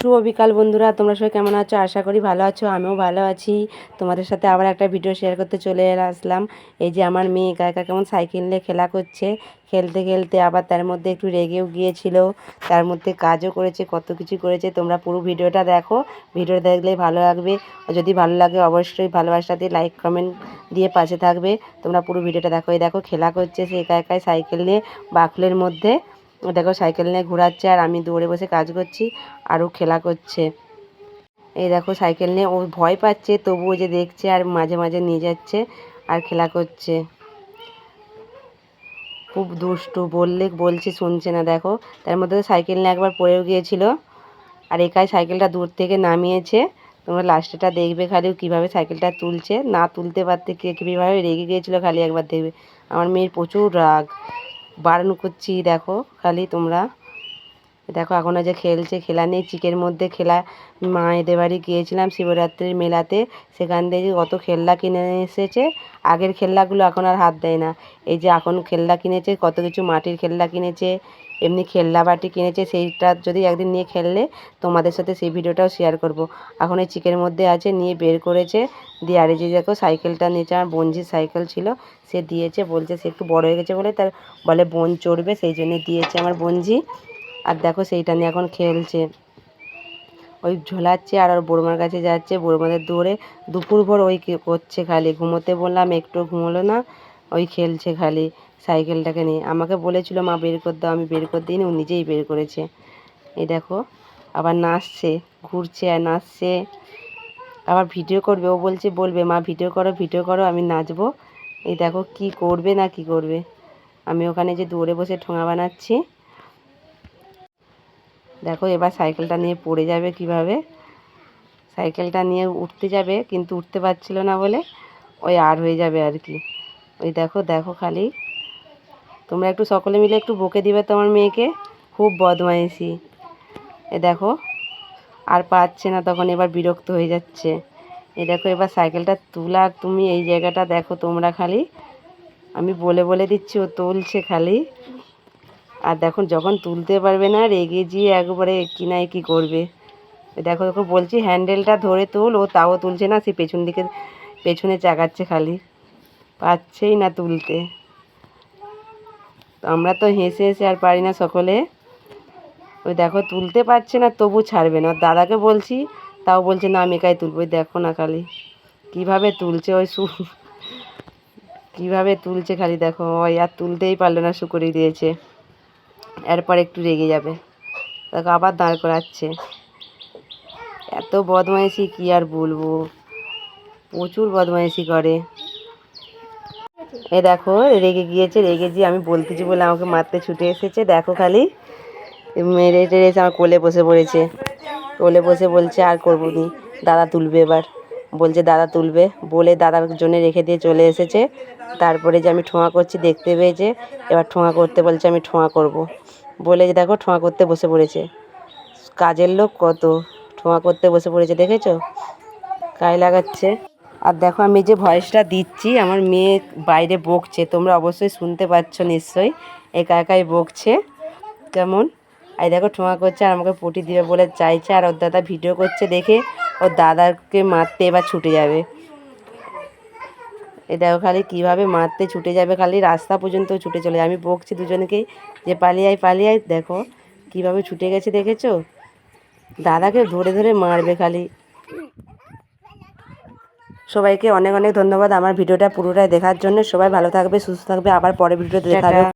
শুভ বিকাল বন্ধুরা, তোমরা সবাই কেমন আছো? আশা করি ভালো আছো, আমিও ভালো আছি। তোমাদের সাথে আবার একটা ভিডিও শেয়ার করতে চলে আসলাম। এই যে আমার মেয়ে একা একা কেমন সাইকেল নিয়ে খেলা করছে। খেলতে খেলতে আবার তার মধ্যে একটু রেগেও গিয়েছিল। তার মধ্যে কাজও করেছে, কত কিছু করেছে। তোমরা পুরো ভিডিওটা দেখো। ভিডিও দেখলে ভালো লাগবে। যদি ভালো লাগে অবশ্যই ভালোবাসা দিয়ে লাইক কমেন্ট দিয়ে পাশে থাকবে। তোমরা পুরো ভিডিওটা দেখো। এই দেখো, খেলা করছে সে একা একাই সাইকেল নিয়ে বাকলের মধ্যে। দেখো সাইকেল নিয়ে ঘোরাচ্ছে আর আমি দৌড়ে বসে কাজ করছি আর ও খেলা করছে। এই দেখো সাইকেল নিয়ে ও ভয় পাচ্ছে, তবুও যে দেখছে আর মাঝে মাঝে নিয়ে যাচ্ছে আর খেলা করছে। খুব দুষ্টু, বললে বলছে শুনছে না দেখো। তার মধ্যে সাইকেল নিয়ে একবার পড়েও গিয়েছিল আর একাই সাইকেলটা দূর থেকে নামিয়েছে। তোমরা লাস্টেটা দেখবে খালি কীভাবে সাইকেলটা তুলছে। না তুলতে পারতে কে কীভাবে রেগে গিয়েছিল খালি একবার দেখবে। আমার মেয়ের প্রচুর রাগ। বারণ করছি দেখো খালি তোমরা। দেখো, এখন যে খেলছে, খেলা নেই, চিকের মধ্যে খেলা। মায়েদের বাড়ি গিয়েছিলাম শিবরাত্রির মেলাতে, সেখান থেকে কত খেলনা কিনে এসেছে। আগের খেলনাগুলো এখন আর হাত দেয় না। এই যে এখন খেলনা কিনেছে, কত কিছু মাটির খেলনা কিনেছে, এমনি খেলনা বাটি কিনেছে, সেইটা যদি একদিন নিয়ে খেললে, তোমাদের সাথে সেই ভিডিওটাও শেয়ার করব। এখন এই চিকের মধ্যে আছে, নিয়ে বের করেছে। দিয়ে আর যে দেখো, সাইকেলটা নিয়েছে, আমার বোনঝির সাইকেল ছিল, সে দিয়েছে, বলছে সে একটু বড় হয়ে গেছে বলে, তার বলে বোন চড়বে, সেই জন্য দিয়েছে আমার বোনঝি আর দেখো সেইটা নিয়ে এখন খেলছে। ওই ঝোলাচ্ছে আর ওর বড়মার কাছে যাচ্ছে। বড়মাদের দৌড়ে দুপুর ভোর ওই করছে খালি। ঘুমোতে বললাম একটু ঘুমোলো না। ওই খেলছে খালি সাইকেলটাকে নিয়ে। আমাকে বলেছিল, মা, বের করে দাও। আমি বের করে দিইনি, ও নিজেই বের করেছে। এই দেখো, আবার নাচছে, ঘুরছে আর নাচছে। আবার ভিডিও করবে, ও বলছে, বলবে, মা, ভিডিও করো ভিডিও করো, আমি নাচবো। এই দেখো, কি করবে না কি করবে। আমি ওখানে যে দৌড়ে বসে ঠোঙা বানাচ্ছি। দেখো এবার সাইকেলটা নিয়ে পড়ে যাবে কীভাবে? সাইকেলটা নিয়ে উঠতে যাবে, কিন্তু উঠতে পারছিল না বলে ওই আর হয়ে যাবে আর কি। ওই দেখো দেখো খালি। তোমরা একটু সকলে মিলে একটু বকে দিবে তোমার মেয়েকে। খুব বদমাইশি। এ দেখো, আর পাচ্ছে না, তখন এবার বিরক্ত হয়ে যাচ্ছে। এ দেখো, এবার সাইকেলটা তোলার তুমি এই জায়গাটা দেখো তোমরা খালি। আমি বলে বলে দিচ্ছি, ও তুলছে খালি। আর দেখো যখন তুলতে পারবে না, রেগে গিয়ে একবারে কি নাই কি করবে। দেখো দেখো, বলছি হ্যান্ডেলটা ধরে তুল, ও তাও তুলছে না, সে পেছন দিকে, পেছনে চাগাচ্ছে খালি। পাচ্ছেই না তুলতে। আমরা তো হেসে হেসে আর পারি না সকলে। ওই দেখো, তুলতে পারছে না, তবু ছাড়বে না। দাদাকে বলছি, তাও বলছে, না, আমি একাই তুলবো। দেখো না খালি, কীভাবে তুলছে ওই সু, কীভাবে তুলছে খালি দেখো। ওই আর তুলতেই পারল না শুকরিয়ে দিয়েছে। এরপর একটু রেগে যাবে। তাকে আবার দাঁড় করাচ্ছে। এত বদমাইশি কি আর বলব? প্রচুর বদমাইশি করে। এ দেখো, রেগে গিয়েছে, রেগে গিয়ে আমি বলতেছি বলে আমাকে মারতে ছুটে এসেছে। দেখো খালি, মেরে টেরে আমার কোলে বসে পড়েছে। কোলে বসে বলছে, আর করব নি। দাদা তুলবে এবার। বলছে, দাদা তুলবে। বলে দাদার জন্য রেখে দিয়ে চলে এসেছে। তারপরে যে আমি ঠোঁয়া করছি, দেখতে পেয়েছে। এবার ঠোঁয়া করতে বলছে, আমি ঠোঁয়া করব। বলে যে দেখো ঠোঁয়া করতে বসে পড়েছে। কাজের লোক কত ঠোঁয়া করতে বসে পড়েছে, দেখেছ? গায়ে লাগাচ্ছে। আর দেখো আমি যে ভয়েসটা দিচ্ছি, আমার মেয়ে বাইরে বকছে, তোমরা অবশ্যই শুনতে পাচ্ছ নিশ্চয়ই, একা একাই বকছে, কেমন? আর দেখো ঠোঁয়া করছে আর আমাকে পটি দিবে বলে চাইছে, আর ওর দাদা ভিডিও করছে দেখে ওর দাদাকে মারতে এবার ছুটে যাবে। এ দেখো খালি কীভাবে মারতে ছুটে যাবে, খালি রাস্তা পর্যন্ত ছুটে চলে আমি বকছি দুজনকেই যে পালিয়ে পালিয়ে দেখো কীভাবে ছুটে গেছে, দেখেছ? দাদাকে ধরে ধরে মারবে খালি। সবাইকে অনেক অনেক ধন্যবাদ আমার ভিডিওটা পুরোটাই দেখার জন্য। সবাই ভালো থাকবে, সুস্থ থাকবে। আবার পরে ভিডিওতে দেখা হবে।